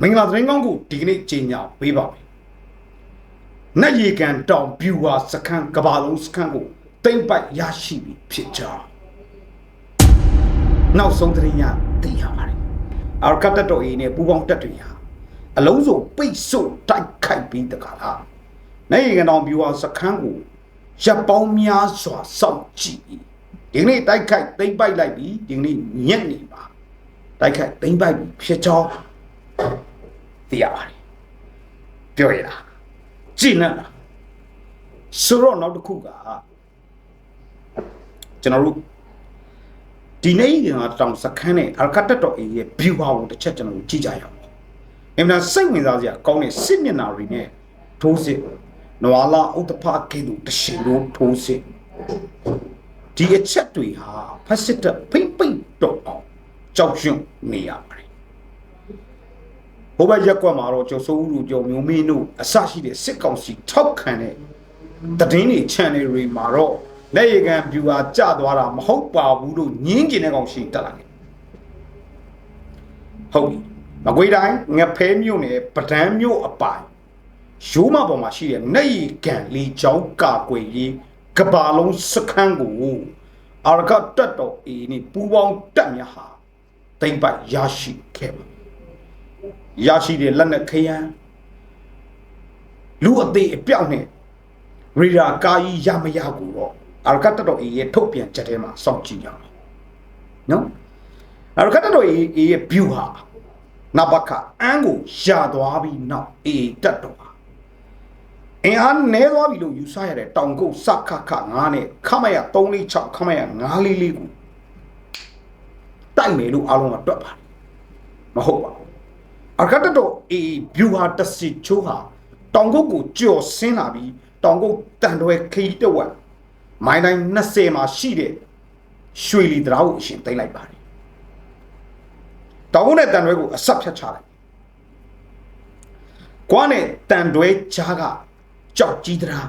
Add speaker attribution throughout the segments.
Speaker 1: မင်္ဂလာသတင်းကောင်းကိုဒီကနေ့ကြီးညာပေးပါမယ်။နတ်ရီကန်တောင်ပြူဟာစခန်းကဘာလုံးစခန်းကိုတိမ့်ပိုက်ရရှိပြီဖြစ်ကြောင်းနောက်ဆုံးသတင်းရသိရပါတယ်။အာကတ်တော်အေးနဲ့ပူပေါင်းတက်တွေဟာအလုံးစုံပိတ်ဆို့တိုက်ခိုက်ပြီးတကားလား။နတ်ရီကန်တောင်ပြူဟာစခန်းကိုရပ်ပေါင်းများစွာစောင့်ကြည့်ပြီးဒီကနေ့တိုက်ခိုက်တိမ့်ပိုက်လိုက်ပြီးဒီကနေ့ညက်နေပါတိုက်ခိုက်တိမ့်ပိုက်ပြီးဖြစ်ကြောင်း သိရပါတယ်ပြောရတာကြည်နပ်လားဆိုတော့နောက်တစ်ခုကကျွန်တော်တို့ဒီနေ့ကတောင်စခန်းနဲ့အကတ်တက်တော်အေးရဲ့ view ဟာကိုတစ်ချက်ကျွန်တော်တို့ကြည့်ကြရအောင်အင်မတန်စိတ်ဝင်စားစရာကောင်းတဲ့စစ်မျက်နှာတွေနဲ့ထိုးစစ်နဝါလာဥတ္တဖကဲတို့တရှင်တို့ထိုးစစ်ဒီအချက်တွေဟာဖက်စစ်တပ်ဖိမ့်ပိတ်တော့အောင်ကြောက်ရွံ့နေရပါ တယ်ဘိုးဘက်ရက်ကွက်မှာတော့ကျော်စိုးဦးတို့ကျော်မျိုးမင်းတို့အစရှိတဲ့စစ်ကောင်စီထောက်ခံတဲ့တည်င်းတွေ channel တွေမှာတော့လက်ရကန် viewer ကျသွားတာမဟုတ်ပါဘူးလို့ညင်းကျင်တဲ့ကောင်ရှိတက်လာတယ်ဟုတ်ပြီမကွေးတိုင်းငဖဲမြို့နယ်ပဒန်းမြို့အပိုင်ရိုးမပေါ်မှာရှိတဲ့လက်ရကန်လီချောင်းကာကွယ်ရေးကဘာလုံးစခန်းကိုအာရကတက်တော်အေးနိပူပေါင်းတက်များဟာတိမ့်ပိုက်ရရှိခဲ့ပါ ရရှိတဲ့လက်နဲ့ခရမ်းလူအသေးအပြောက်နဲ့ရီရာကာကြီးရမရကိုတော့အာရကတ်တော်အေးရဲ့ထုတ်ပြန်ချက်ထဲမှာစောင့်ကြည့်ကြအောင်နော်အာရကတ်တော်အေးရဲ့ view ဟာနဘကအန်းကိုရသွားပြီးနောက်အေးတက်တော်ဟာအင်အားနဲသွားပြီလို့ယူဆရတဲ့တောင်ကုတ်စခခ9နဲ့ခမရ346ခမရ944ကိုတိုက်မယ်လို့အားလုံးကတွက်ပါတယ်မဟုတ်ပါဘူး အကတတော်အေဘျူဟာတစီချိုးဟာတောင်ကုတ်ကိုကြော်ဆင်းလာပြီးတောင်ကုတ်တန်တွဲခီးတဝက်မိုင်းတိုင်း20မှာရှိတဲ့ရွှေလီတရားကိုအရှင်သိမ့်လိုက်ပါတယ်တောင်ကုတ်နဲ့တန်တွဲကိုအဆက်ဖြတ်ချလိုက်ကွာနဲ့တန်တွဲကြားကကြောက်ကြီးတရား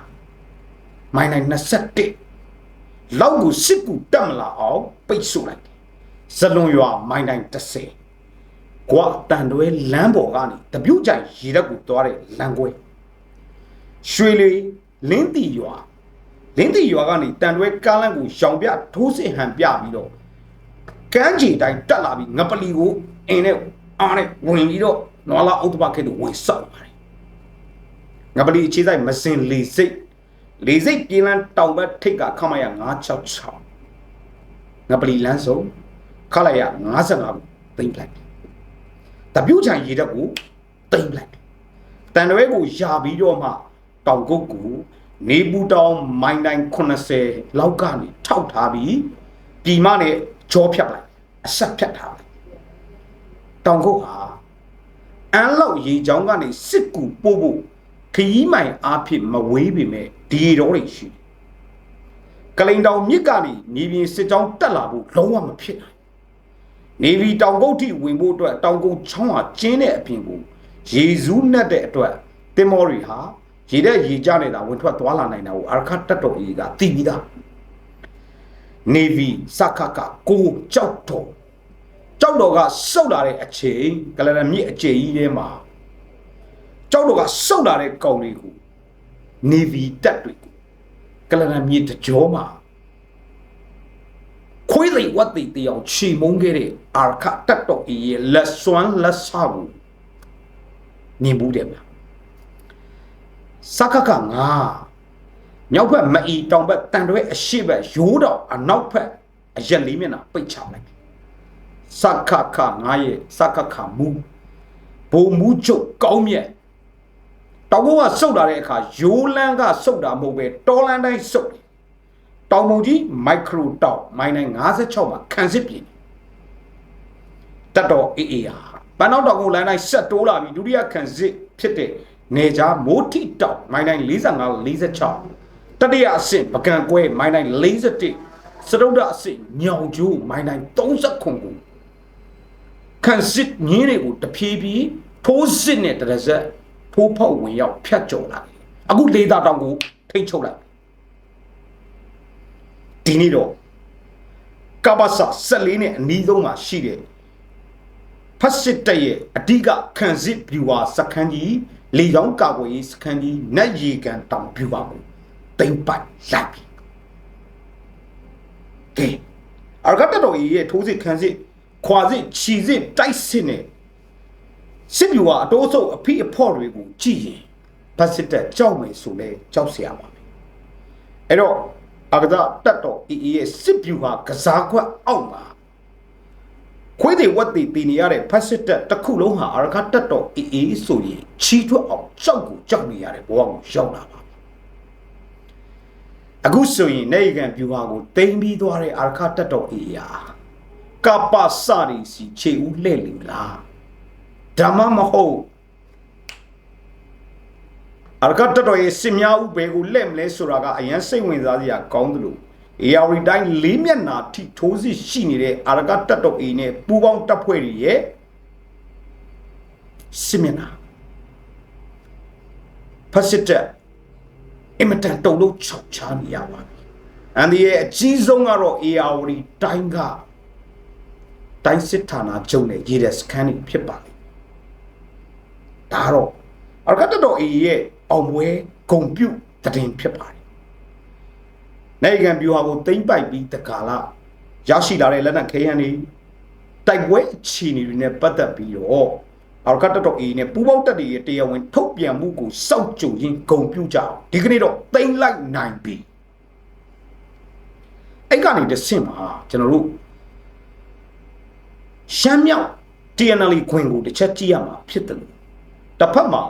Speaker 1: မိုင်းတိုင်း21လောက်ကိုစစ်ကူတက်မလာအောင်ပိတ်ဆို့လိုက်တယ်ဇလွန်ရွာမိုင်းတိုင်း30 ကွာတန်တွဲလမ်းပေါ်ကနေတပြုတ်ကြိုင်ရေတက်ကိုသွားတဲ့လမ်းကွဲရွှေလီလင်းတီရွာလင်းတီရွာကနေတန်တွဲကားလမ်းကိုရှောင်ပြထိုးစစ်ဟန်ပြပြီးတော့ကမ်းခြေတိုင်းတက်လာပြီးငပလီကိုအင်းနဲ့အားနဲ့ဝင်ပြီးတော့နွားလာအုတ်တပခဲတို့ဝင်ဆောက်ပါတယ်ငပလီအခြေဆိုင်မစင်လေစိတ်လေစိတ်ပြည်လန်းတောင်ဘက်ထိတ်ကခမရ966ငပလီလမ်းစုံခလိုက်ရ55ကိုသိမ့်လိုက် တပြုတ်ချံရေတက်ကိုတိမ့်လိုက်တန်တွဲကိုယာပြီးတော့မှတောင်ကုတ်ကိုနေပူတောင်မိုင်းတိုင်း80လောက်ကနေထောက်ထားပြီးပြည်မနဲ့ကြောဖြတ်လိုက်အဆက်ဖြတ်ထားလိုက်တောင်ကုတ်ဟာအန်းလောက်ရေချောင်းကနေစစ်ကူပို့ဖို့ခရီးမိုင်အားဖြင့်မဝေးပေမဲ့ဒီတော်တွေရှိတယ်ကလိန်တောင်မြစ်ကနေမြေပြင်စစ်ကြောင်းတက်လာဖို့လုံးဝမဖြစ်နိုင် နေဗီတောင်ကုတ်ထိဝင်ဖို့အတွက်တောင်ကုတ်ချောင်းဟာကျင်းတဲ့အပြင်ကိုရေစူးနှက်တဲ့အတွက်တင်မောတွေဟာရေတဲ့ရေကြနေတာဝင်ထွက်သွားလာနိုင်တာကိုအာခတ်တက်တော်ကြီးကသိပြီးသားနေဗီစခကကိုကြောက်တော်ကြောက်တော်ကစုတ်လာတဲ့အချိန်ကလရမြစ်အကျယ်ကြီးထဲမှာကြောက်တော်ကစုတ်လာတဲ့ကောင်လေးကိုနေဗီတက်တွေကိုကလရမြစ်တကြောမှာ ခွေးသိဝတ်သိတရားချီမုန်းခဲ့တဲ့အာခတက်တော့အေးရဲ့လက်စွမ်းလက်ဆာကိုမြင်ဘူးတယ်ဗျစကကငါမြောက်ဘက်မအီတောင်ဘက်တန်တွဲအရှိဘက်ရိုးတော်အနောက်ဘက်အရက်လေးမျက်နှာပိတ်ချလိုက်စကကငါရဲ့စကကမူဘုံမူချုပ်ကောင်းမြတ်တောင်ဘုံကစုတ်လာတဲ့အခါရိုးလန်းကစုတ်တာမဟုတ်ပဲတော်လန်းတိုင်းစုတ်တယ် တောင်ပုံကြီးမိုက်ခရိုတောက်မိုင်းနိုင်56မှာခံစစ်ပြင်တက်တော်အေးအေးဟာပန်းနောက်တောင်ကိုလမ်းတိုင်းဆက်တိုးလာပြီးဒုတိယခံစစ်ဖြစ်တဲ့နေကြားမိုးထိတောက်မိုင်းနိုင်45 46တတိယအဆင့်ပကံကွဲမိုင်းနိုင်41စတုဒ္ဒအဆင့်ညောင်ကျိုးမိုင်းနိုင်30ခုကိုခံစစ်ညင်းတွေကိုတဖြည်းဖြည်းထိုးစစ်နဲ့တရဇက်ထိုးဖောက်ဝင်ရောက်ဖြတ်ကျော်လာတယ်အခုလေသာတောင်ကိုထိတ်ချုပ်လိုက် ဒီနေ့တော့ကပ္ပစ14နဲ့အနီးဆုံးမှာရှိတဲ့ဖတ်စစ်တပ်ရဲ့အဓိကခံစစ်ဗျူဟာစခန်းကြီးလေကြောင်းကာကွယ်ရေးစခန်းကြီးနတ်ရေကန်တောင်ဗျူဟာကိုသိမ့်ပိုင်လိုက်ပြီ။ကဲအာဂတ်တော်ကြီးရဲ့ထိုးစစ်ခံစစ်ခွာစစ်ခြီစစ်တိုက်စစ်နဲ့စစ်ဗျူဟာအတိုးဆုပ်အဖိအဖော့တွေကိုကြည့်ရင်ဖတ်စစ်တပ်ကြောက်မယ်ဆိုလဲကြောက်စရာပါပဲ။အဲ့တော့ အကဒတက်တော်အေးရဲ့စစ်ဗျူဟာကစားကွက်အောက်မှာခွေးတွေဝက်တွေတည်နေရတဲ့ဖက်စစ်တပ်တစ်ခုလုံးဟာအရခတ်တက်တော်အေးအေးဆိုရင်ချီးထွက်အောင်ကြောက်ကိုကြောက်နေရတဲ့ဘဝကိုရောက်လာပါအခုဆိုရင်နေကန်ဗျူဟာကိုတိမ့်ပြီးသွားတဲ့အာရခတက်တော်အေးရာကပ္ပစရီစီခြေဦးလှဲ့လိမလားဓမ္မမဟုတ် အာရခတက်တော်ရဲ့စင်များဥဘယ်ကိုလက်မလဲဆိုတာကအရန်စိတ်ဝင်စားစရာကောင်းတယ်လို့အေယာရီတိုင်းလေးမျက်နာထိထိုးစစ်ရှိနေတဲ့အာရခတက်တော်အေးနဲ့ပူပေါင်းတပ်ဖွဲ့တွေရဲ့စင်မျက်နာဖက်စစ်တပ်အင်မတန်တုံလို့ခြောက်ချားနေရပါပြီ။အန်ဒီရဲ့အကြီးဆုံးကတော့ ARD တိုင်းကတိုင်းစစ်ဌာနချုပ်နဲ့ရေးတဲ့စကန်တွေဖြစ်ပါလိမ့်။ဒါတော့အရကတတော်အေရဲ့ အောင်ပွဲဂုံပြုတ်တည်ဖြစ်ပါတယ်။နိုင်ငံပြူဟာကိုတိမ့်ပိုက်ပြီးတကာလာရရှိလာတဲ့လက်နက်ခဲယမ်းတွေတိုက်ပွဲအခြေအနေတွေနဲ့ပတ်သက်ပြီးတော့အာရကတတော်အေးနဲ့ပူပေါင်းတက်တွေရဲ့တရားဝင်ထုတ်ပြန်မှုကိုစောင့်ကြိုရင်းဂုံပြုကြအောင်ဒီကနေ့တော့တိမ့်လိုက်နိုင်ပြီအဲ့ကနေတဆင့်မှာကျွန်တော်တို့ရှမ်းမြောက် TNL ခွင်ကိုတစ်ချက်ကြည့်ရမှာဖြစ်တယ်လို့တစ်ဖက်မှာ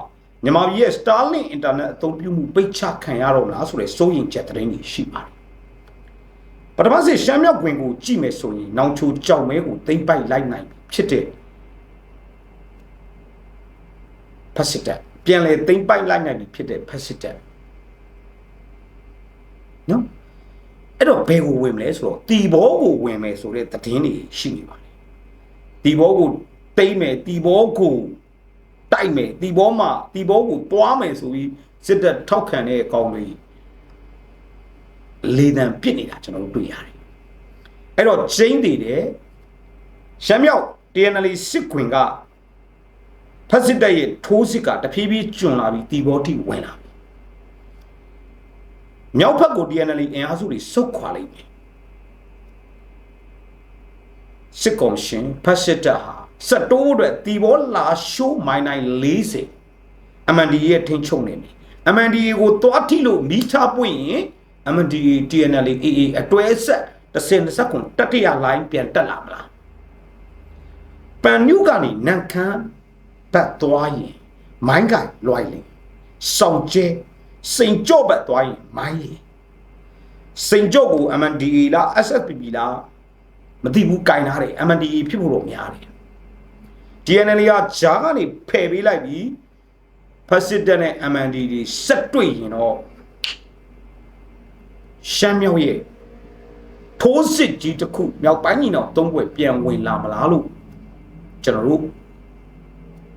Speaker 1: မြန်မာပြည်ရဲ့ Starlink Internet အသုံးပြုမှုပိတ်ချခံရတော့လားဆိုတဲ့စိုးရိမ်ချက်သတင်းတွေရှိပါတယ်ပထမဆုံးရှမ်းမြောက်ခွင်ကိုကြည့်မယ်ဆိုရင်နောင်ချိုကြောက်မဲကိုသိမ့်ပိုက်လိုက်နိုင်ပြီဖြစ်တဲ့ဖက်စစ်တပ်ပြန်လေသိမ့်ပိုက်လိုက်နိုင်ပြီဖြစ်တဲ့ဖက်စစ်တပ်နော်အဲ့တော့ဘယ်ကိုဝင်မလဲဆိုတော့တီဘောကိုဝင်မယ်ဆိုတဲ့သတင်းတွေရှိနေပါတယ်တီဘောကိုတိမ့်မယ်တီဘောကို တိုက်မယ်တီဘောမှာတီဘောကိုတွားမယ်ဆိုပြီးစစ်တပ်ထောက်ခံတဲ့အကောင်တွေလေတံပြစ်နေတာကျွန်တော်တို့တွေ့ရတယ်အဲ့တော့ကျင်းတည်တယ်ရှမ်းမြောက် TNL စစ်ခွင်ကဖက်စစ်တပ်ရဲ့ထိုးစစ်ကတဖြည်းဖြည်းကျွံလာပြီးတီဘောတိဝင်လာပြီမြောက်ဘက်ကို TNL အင်အားစုတွေစုတ်ခွာလိုက်ပြီစစ်ကော်မရှင်ဖက်စစ်တပ်ဟာ စက်တိုးအတွက်တီဘောလာရှိုးမိုင်းနိုင်40 MNDA ရဲ့ထိန်းချုပ်နေပြီ MNDA ကိုသွားထိလို့မိချပွင့်ရင် MNDA TNL AA အတွဲဆက်တစ်စင်တစ်စက်ကွန်တတိယလိုင်းပြန်တက်လာမလားပန်နုကနေနန်ခမ်းဘတ်သွားရင်မိုင်းကလွိုင်းလင်စောင်ကျဲစိန်ကြော့ဘတ်သွားရင်မိုင်းလင်စိန်ကြော့ကို MNDA လား SSPP လားမသိဘူးကင်ထားတယ် MNDA ဖြစ်ဖို့တော့များတယ် DNL ကဂျာကနေဖယ်ပေးလိုက်ပြီးဖက်စစ်တပ်နဲ့ MND တွေဆက်တွေ့ရင်တော့ရှမ်းမြောက်ရဲ့ထိုးစစ်ကြီးတစ်ခုမြောက်ပိုင်းညီနောင်သုံးဘွယ်ပြန်ဝင်လာမလားလို့ကျွန်တော်တို့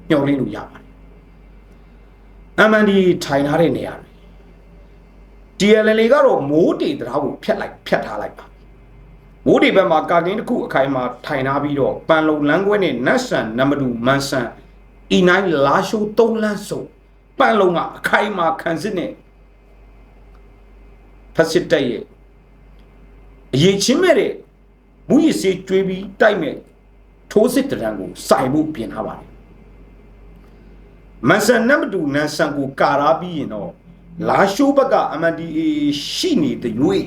Speaker 1: ညှော်လင်းလို့ရပါတယ် MND ထိုင်ထားတဲ့နေရာတွေ DLL ကတော့မိုးတေတရားကိုဖြတ်လိုက်ဖြတ်ထားလိုက်ပါ မိုးဒီဘက်မှာကာကင်းတစ်ခုအခိုင်မှာထိုင်ထားပြီးတော့ပန်လုံလန်းခွဲနဲ့နတ်ဆန်နမတူမန်ဆန်အီနိုင်လာရှိုးသုံးလန်းစုံပန်လုံကအခိုင်မှာခံစစ်နဲ့ဖက်စစ်တက်ရဲ့အရေးချင်းမဲ့တဲ့မူရစေးကျွေးပြီးတိုက်မဲ့ထိုးစစ်တရံကိုစိုင်မှုပြင်ထားပါတယ်မန်ဆန်နမတူနန်ဆန်ကိုကာရာပြီးရင်တော့လာရှိုးဘက်က MNDA ရှိနေတဲ့ရွေး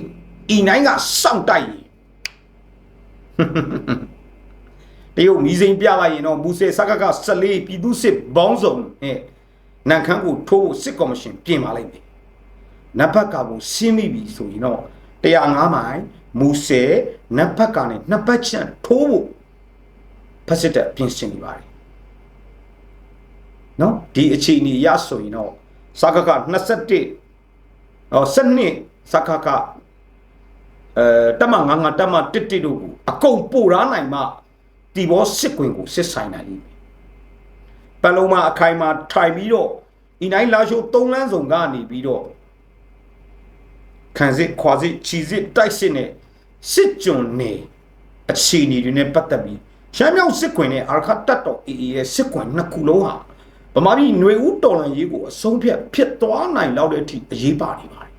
Speaker 1: အီနိုင်ကစောင့်တိုက်ရင် တရုတ်မီးစိန်ပြလိုက်ရင်တော့မူဆယ်စကက14ပြည်သူစစ်ဘောင်းဆောင်ဟဲ့နန်ခမ်းကိုထိုးဖို့စစ်ကော်မရှင်ပြင်ပါလိုက်မယ်နတ်ဘက်ကကိုရှင်းမိပြီဆိုရင်တော့105မိုင်မူဆယ်နတ်ဘက်ကနေနှစ်ပတ်ချန်ထိုးဖို့ဖက်စစ်တပ်ပြင်ဆင်နေပါတယ်နော်ဒီအခြေအနေရဆိုရင်တော့စကက21ဟော12စကက အဲတမငါငါတမတစ်တစ်တို့ကိုအကုန်ပို့ရနိုင်မှဒီဘောစစ်ကွင်ကိုစစ်ဆိုင်နိုင်လိမ့်မယ်ပန်လုံးမှာအခိုင်မှာထိုင်ပြီးတော့ဤနိုင်လာရှိုး၃လမ်းစုံကနေပြီးတော့ခံစစ်ခွာစစ်ခြီစစ်တိုက်စစ်နဲ့စစ်ကြုံနေအခြေအနေတွေနဲ့ပတ်သက်ပြီးရှမ်းမြောက်စစ်ကွင်နဲ့အာရခတက်တော် AA ရဲ့စစ်ကွင်နှစ်ခုလုံးဟာဗမာပြည်ຫນွေဦးတော်လန်ရေးကိုအဆုံးဖြတ်ဖြစ်သွားနိုင်လောက်တဲ့အထိအရေးပါနေပါတယ်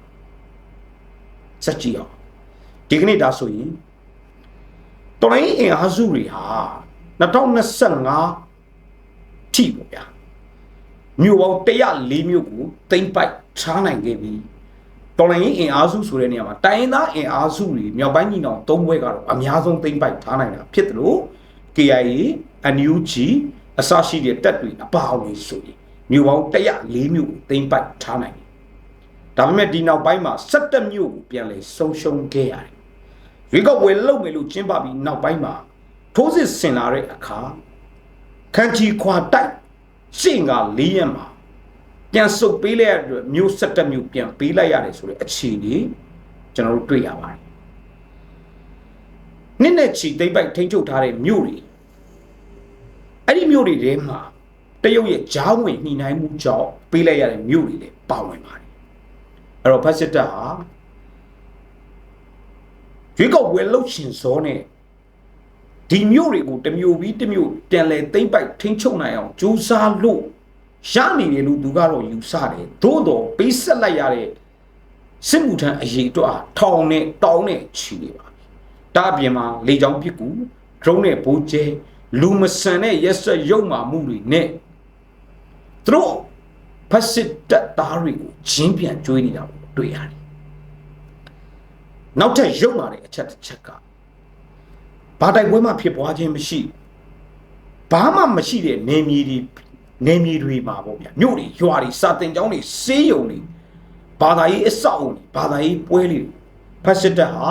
Speaker 1: စက်ကြည့်အောင် ဒီကနေ့ဒါဆိုရင်တော်လိုင်းအင်အားစုတွေဟာ2025ထိပေါ့ဗျာမြို့ပေါင်း104မြို့ကိုတိမ့်ပိုက်ချားနိုင်ခဲ့ပြီတော်လိုင်းအင်အားစုဆိုတဲ့နေရာမှာတိုင်းရင်းသားအင်အားစုတွေမြောက်ပိုင်းညီနောင်၃ဘွဲကတော့အများဆုံးတိမ့်ပိုက်ထားနိုင်တာဖြစ်တယ်လို့ KIA NUG အစရှိတဲ့တက်တွေအပါအဝင်ဆိုရင်မြို့ပေါင်း104မြို့ကိုတိမ့်ပိုက်ထားနိုင်တယ်ဒါပေမဲ့ဒီနောက်ပိုင်းမှာ17မြို့ကိုပြန်လဲဆုံးရှုံးခဲ့ရတယ် ရွေးကောက်ပွဲလုပ်မယ်လို့ကျင်းပပြီးနောက်ပိုင်းမှာထိုးစစ်ဆင်လာတဲ့အခါခန်းချီခွာတိုက်ရှင့်က၄ရက်မှာပြန်ဆုတ်ပေးလိုက်ရတဲ့အတွက်မြို့17မြို့ပြန်ပေးလိုက်ရတယ်ဆိုတဲ့အခြေအနေကျွန်တော်တို့တွေ့ရပါတယ်နှစ်နဲ့ချီတိမ့်ပိုက်ထိန်းချုပ်ထားတဲ့မြို့တွေအဲ့ဒီမြို့တွေထဲမှာတရုတ်ရဲ့ဂျားဝင်နှိနှိုင်းမှုကြောင့်ပေးလိုက်ရတဲ့မြို့တွေလည်းပါဝင်ပါတယ်အဲ့တော့ဖက်စစ်တပ်ဟာ ရွေးကောက်ပွဲလှုပ်ရှင်စောနဲ့ဒီမြို့တွေကိုတစ်မျိုးပြီးတစ်မျိုးပြန်လဲသိမ့်ပိုက်ထိန်းချုပ်နိုင်အောင်ကြိုးစားလို့ရနေတယ်လို့သူကတော့ယူဆတယ်သို့တော့ပေးဆက်လိုက်ရတဲ့စစ်မှုထမ်းအရေးအတွက်ဟာထောင်နဲ့တောင်းနဲ့ချီနေပါပြီတာအပြင်မှာလေကြောင်းပစ်ကူဒရုန်းနဲ့ဘိုးကျဲလူမဆန်တဲ့ရက်ဆက်ရုပ်မာမှုတွေနဲ့သူတို့ဖက်စစ်တပ်သားတွေကိုဂျင်းပြန်ကျွေးနေတာကိုတွေ့ရတယ် နောက်ထပ်ရုပ်မာတဲ့အချက်တစ်ချက်ကဘာတိုက်ပွဲမှဖြစ်ပွားခြင်းမရှိဘာမှမရှိတဲ့နေမြေတွေနေမြေတွေမှာပေါ့ဗျာမြို့တွေရွာတွေစာတင်ကျောင်းတွေစေးရုံတွေဘာသာရေးအဆောက်အုံတွေဘာသာရေးပွဲတွေဖက်စစ်တပ်ဟာ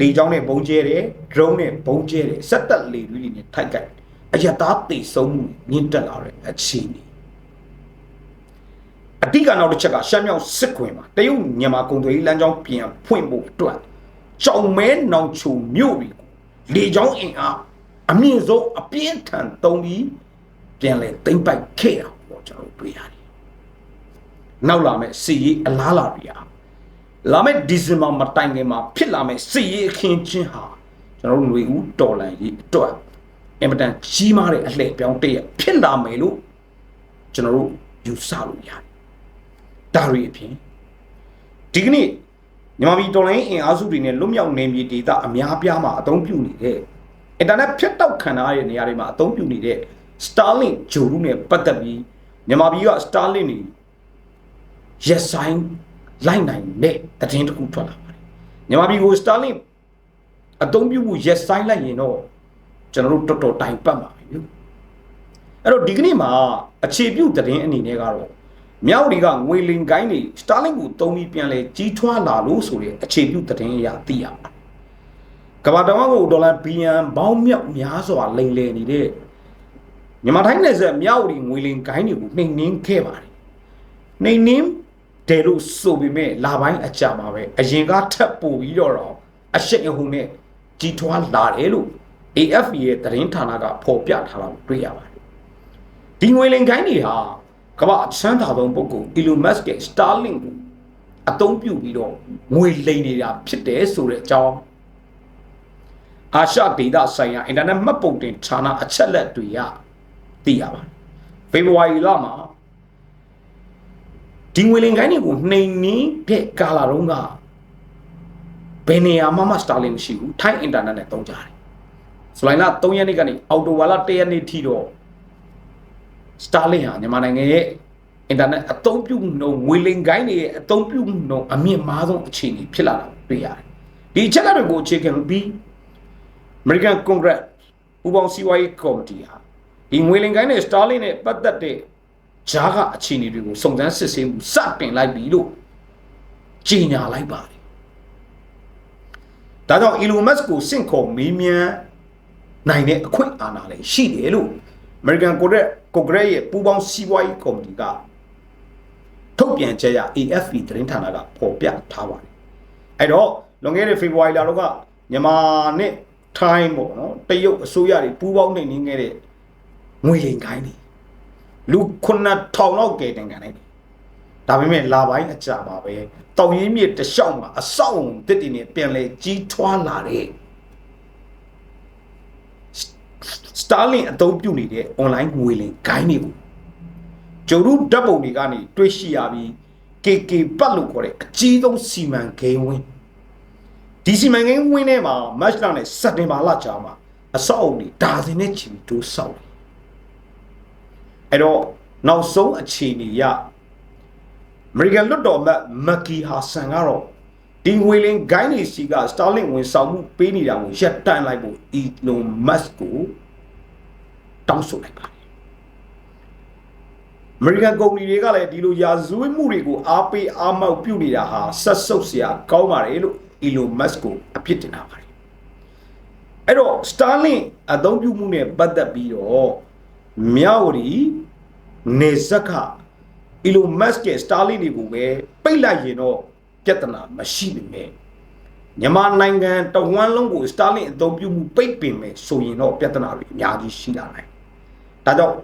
Speaker 1: လေကြောင်းနဲ့ဘုံကျဲတယ်ဒရုန်းနဲ့ဘုံကျဲတယ်စက်တက်လေတွေနဲ့ထိုက်ကြိုက်အရသားတေဆုံးမှုမြင့်တက်လာတဲ့အခြေအနေအတိကနောက်တစ်ချက်ကရှမ်းမြောက်စစ်ခွင်မှာတရုတ်မြန်မာကုန်သွယ်ရေးလမ်းကြောင်းပြန်ဖွင့်ဖို့အတွက် ကြောင်မဲနောင်ချုံမြို့တွေကိုလေကြောင်းအင်အားအမြင့်ဆုံးအပြင်းထန်သုံးပြီးပြန်လဲသိမ့်ပိုက်ခဲ့တာပေါ့ကျွန်တော်တို့တွေ့ရတယ်။နောက်လာမဲ့စီရေးအလားလာတွေဟာလာမဲ့ဒီဇင်ဘာမတိုင်ခင်မှာဖြစ်လာမဲ့စီရေးအခင်းချင်းဟာကျွန်တော်တို့ຫນွေဦးတော်လန်ရေးအတွက်အင်မတန်ကြီးမားတဲ့အလှည့်ပြောင်းတည့်ရဖြစ်လာမယ်လို့ကျွန်တော်တို့ယူဆလို့ရတယ်။ဒါတွေအပြင်ဒီကနေ့ မြန်မာပြည်တော်လိုင်းအင်အားစုတွေနဲ့လွတ်မြောက်နေပြည်ဒေသအများပြားမှာအသုံးပြုနေတဲ့အင်တာနက်ဖြတ်တောက်ခံထားရတဲ့နေရာတွေမှာအသုံးပြုနေတဲ့ Starlink ဂျိုရုနဲ့ပတ်သက်ပြီးမြန်မာပြည်က Starlink တွေရက်ဆိုင်လိုက်နိုင်တဲ့သတင်းတစ်ခုထွက်လာပါတယ်မြန်မာပြည်ကို Starlink အသုံးပြုမှုရက်ဆိုင်လိုက်ရင်တော့ကျွန်တော်တို့တော်တော်တိုင်ပတ်ပါပြီအဲ့တော့ဒီကနေ့မှာအခြေပြုသတင်းအနေနဲ့ကတော့ မြောက်တွေကငွေလင်ကိုင်းတွေ Starlink ကိုတုံးပြီးပြန်လဲကြီးထွားလာလို့ဆိုတဲ့အခြေပြုသတင်းအရသိရပါတယ်ကမ္ဘာတဝန်းကိုဒေါ်လာဘီလီယံပေါင်းမြောက်များစွာလိမ်လည်နေတဲ့မြန်မာတိုင်းနယ်စပ်မြောက်တွေငွေလင်ကိုင်းတွေကိုနှိမ်နင်းခဲ့ပါတယ်နှိမ်နင်းတယ်လို့ဆိုပေမဲ့လာပိုင်းအကြမှာပဲအရင်ကထပ်ပို့ပြီးတော့တော့အရှိန်အဟုန်နဲ့ကြီးထွားလာတယ်လို့ AFP ရဲ့သတင်းဌာနကဖော်ပြထားတာကိုတွေ့ရပါတယ်ဒီငွေလင်ကိုင်းတွေဟာ ကမ္ဘာအချမ်းသာဆုံးပုဂ္ဂိုလ် Elon Musk ရဲ့ Starlink ကိုအသုံးပြုပြီးတော့ငွေလိမ်နေတာဖြစ်တယ်ဆိုတဲ့အကြောင်းအာရှဒေသဆိုင်ရာအင်တာနက်မှတ်ပုံတင်ဌာနအချက်လက်တွေကသိရပါတယ်ဖေဖော်ဝါရီလမှာဒီငွေလင်ကိုင်းတွေကိုနှိမ်နင်းတဲ့ကာလာတုန်းကဘယ်နေရာမှမ Starlink မရှိဘူးထိုင်းအင်တာနက်နဲ့သုံးကြတယ်ဇူလိုင်လ3ရက်နေ့ကနေအောက်တိုဘာလ1ရက်နေ့ထိတော့ Starlink ဟာမြန်မာနိုင်ငံရဲ့အင်တာနက်အသုံးပြုနှုန်းငွေလင်ကိုင်းတွေရဲ့အသုံးပြုနှုန်းအမြင့်မားဆုံးအခြေအနေဖြစ်လာတာတွေ့ရတယ်ဒီအချက်လက်တွေကိုအခြေခံပြီး American Congress ဥပောင်စီဝါရေးကော်မတီဟာဒီငွေလင်ကိုင်းနဲ့ Starlink နဲ့ပတ်သက်တဲ့ဂျားကအခြေအနေတွေကိုစုံစမ်းစစ်ဆေးမှုစတင်လိုက်ပြီလို့ကြေညာလိုက်ပါတယ်ဒါကြောင့် Elon Musk ကိုစင့်ခေါ်မေးမြန်းနိုင်တဲ့အခွင့်အာဏာလည်းရှိတယ်လို့ American Congress Congress ရဲ့ပူးပေါင်းစီးပွားရေးကော်မတီကထုတ်ပြန်ချက်ရ AFP သတင်းဌာနကဖော်ပြထားပါတယ်အဲ့တော့လွန်ခဲ့တဲ့ဖေဖော်ဝါရီလတော့ကမြန်မာနဲ့ထိုင်းပေါ့နော်တရုတ်အစိုးရတွေပူးပေါင်းနေနေခဲ့တဲ့ငွေလိမ်ခိုင်းနေလူ9000လောက်ကဲတင်ကန်နေဒါပေမဲ့လာပိုင်းအကြပါပဲတောင်ရင်းမြစ်တလျှောက်မှာအဆောက်အုံတစ်တင်နဲ့ပြန်လဲကြီးထွားလာတဲ့ Starlink အသုံးပြုနေတဲ့ online ငွေလင်ဂိုင်းတွေကိုကျုပ်တို့ဓာတ်ပုံတွေကနေတွေ့ရှိရပြီး KK ပတ်လို့ခေါ်တဲ့အကြီးဆုံးစီမံကိန်းဝင်ဒီစီမံကိန်းဝင်ထဲမှာ match လာနဲ့စက်တင်ဘာလကြာမှာအဆောက်အုံတွေဒါစင်နဲ့ချီပြီးတိုးဆောက်တယ်အဲ့တော့နောက်ဆုံးအခြေအနေရအမေရိကန်လွတ်တော်အမတ်မက်ကီဟာဆန်ကတော့ဒီငွေလင်းဂိုင်းနေစီက Starlink ဝင်ဆောင်မှုပေးနေတာကိုရပ်တန့်လိုက်ဖို့ Elon Musk ကို တောင်းဆိုလိုက်ပါတယ်အမေရိကန်ကုမ္ပဏီတွေကလည်းဒီလိုရာဇဝတ်မှုတွေကိုအားပေးအားမောက်ပြုနေတာဟာဆက်ဆုပ်စရာကောင်းပါတယ်လို့ Elon Musk ကိုအပြစ်တင်တာပါတယ်အဲ့တော့ Starlink အသုံးပြုမှုနဲ့ပတ်သက်ပြီးတော့မြောက်ရီနေဇက်က Elon Musk ရဲ့ Starlink တွေကိုပဲပိတ်လိုက်ရင်တော့ပြဿနာမရှိပေမဲ့မြန်မာနိုင်ငံတဝန်းလုံးကို Starlink အသုံးပြုမှုပိတ်ပင်မယ်ဆိုရင်တော့ပြဿနာတွေအများကြီးရှိလာနိုင်။ ဒါကြောင့်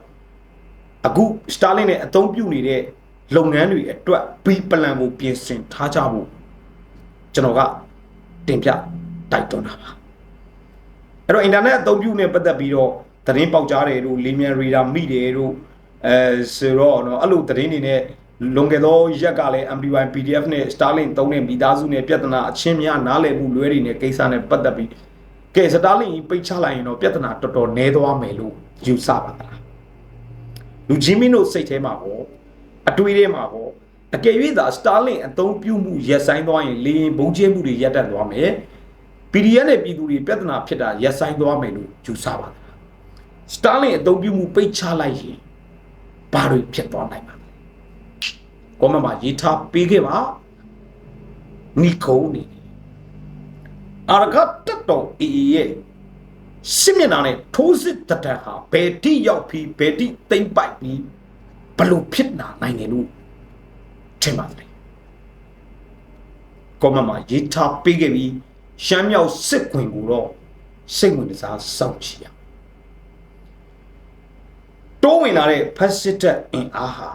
Speaker 1: အခု Starlink နဲ့အသုံးပြုနေတဲ့လုပ်ငန်းတွေအတွက် B plan ကိုပြင်ဆင်ထားကြဖို့ကျွန်တော်ကတင်ပြတိုက်တွန်းတာပါ။အဲ့တော့ internet အသုံးပြုနေပတ်သက်ပြီးတော့သတင်းပေါက်ကြားတယ်တို့လီမြန်ရီဒါမိတယ်တို့အဲဆိုတော့နော်အဲ့လိုသတင်းတွေနဲ့လွန်ခဲ့သောရက်ကလည်း MDY PDF နဲ့ Starlink သုံးတဲ့မိသားစုနဲ့ပြဿနာအချင်းများနားလည်မှုလွဲတွေနဲ့ကိစ္စနဲ့ပတ်သက်ပြီးကဲ Starlink ပိတ်ချလိုက်ရင်တော့ပြဿနာတော်တော်နည်းသွားမယ်လို့ ယူဆပါသလားလူကြီးမင်းတို့စိတ်ထဲမှာပေါ့အတွေးထဲမှာပေါ့အကယ်၍သာ Starlink အသုံးပြုမှုရပ်ဆိုင်သွားရင်လေရင်ဘုံကျဲမှုတွေရပ်တန့်သွားမယ် PDF နဲ့ပြည်သူတွေပြဿနာဖြစ်တာရပ်ဆိုင်သွားမယ်လို့ယူဆပါသလား Starlink အသုံးပြုမှုပိတ်ချလိုက်ရင်ဘာတွေဖြစ်သွားနိုင်ပါလဲကောမမှာရေးထားပေးခဲ့ပါနီကုန်းနေအာရကတ်တော်အေးရဲ့ စစ်မျက်နှာနဲ့ထိုးစစ်တတဟာဘယ်တိရောက်ပြီးဘယ်တိသိမ့်ပိုက်ပြီးဘလို့ဖြစ်နာနိုင်တယ်လို့ထင်ပါတယ်ကောမမှာရေးထားပေးခဲ့ပြီးရှမ်းမြောက်စစ်ခွင်ကိုတော့စိတ်ဝင်စားစောင့်ကြည့်ရအောင်တိုးဝင်လာတဲ့ဖက်စစ်တပ်အင်အားဟာ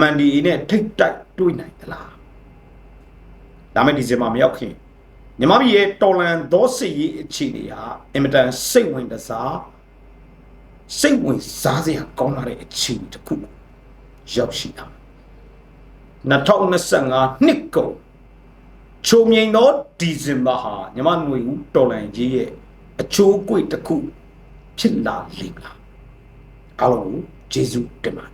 Speaker 1: MNDAA နဲ့ထိတ်တိုက်တွေ့နိုင်သလားဒါမဲ့ဒီဇင်ဘာမရောက်ခင် မြမပြည်ရဲ့တော်လန်သောစစ်ရေးအခြေအနေဟာအင်မတန်စိတ်ဝင်စားစိတ်ဝင်စားစရာကောင်းလာတဲ့အခြေအနေတစ်ခုရောက်ရှိတာ2025နှစ်ကုန်ချုံမြိန်သောဒီဇင်ဘာဟာမြမຫນွေဦးတော်လန်ကြီးရဲ့အချိုးအကွေ့တစ်ခုဖြစ်လာလိမ့်မလားအားလုံးကိုကျေးဇူးတင်ပါတယ်